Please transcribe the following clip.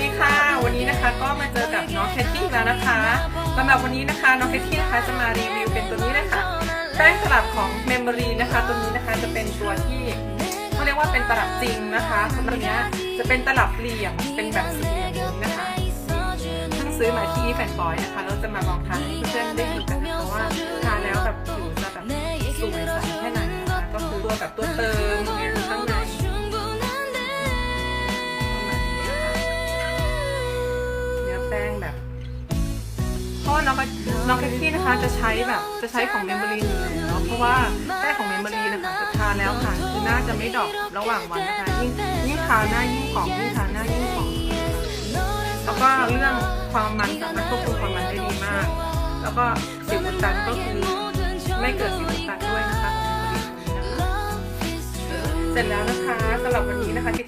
ดีค่ะ วันนี้นะคะก็มาเจอกับน้องแคทตี้แล้วนะคะสำหรับวันนี้นะคะน้องแคทตี้นะคะจะมารีวิวเป็นตัวนี้เลยค่ะแป้งตลับของเมมโมรีนะคะ ตัวนี้นะคะจะเป็นตัวที่เขาเรียกว่าเป็นตลับจริงนะคะตัวเนี้ยจะเป็นตลับเหลี่ยมเป็นแบบสี่เหลี่ยมนี้นะคะเพิ่งซื้อมาที่แฟนบอยนะคะเราจะมาลองทานให้เพื่อนได้ดูกันนะคะว่าทานแล้วแบบผิวจะแบบสวยใสแค่ไหนนะคะก็คือตัวแบบตัวเติม แบบเพราะว่าน้องกะน้องแคทตี้นะคะจะใช้แบบจะใช้ของเมมโมรีหนึ่งเนาะเพราะว่าแป้งของเมมโมรีนะคะจะทาแล้วค่ะคือหน้าจะไม่ดอกระหว่างวันนะคะยิ่งยิ่งทาหน้ายิ่งของยิ่งทาหน้ายิ่งของแล้วก็เรื่องความมันสามารถควบคุมความมันได้ดีมาก แล้วก็สิวอุดตันก็คือไม่เกิดสิวอุดตันด้วยนะคะของเมมโมรีตัวนี้นะคะเสร็จแล้วนะคะสำหรับวันนี้นะคะ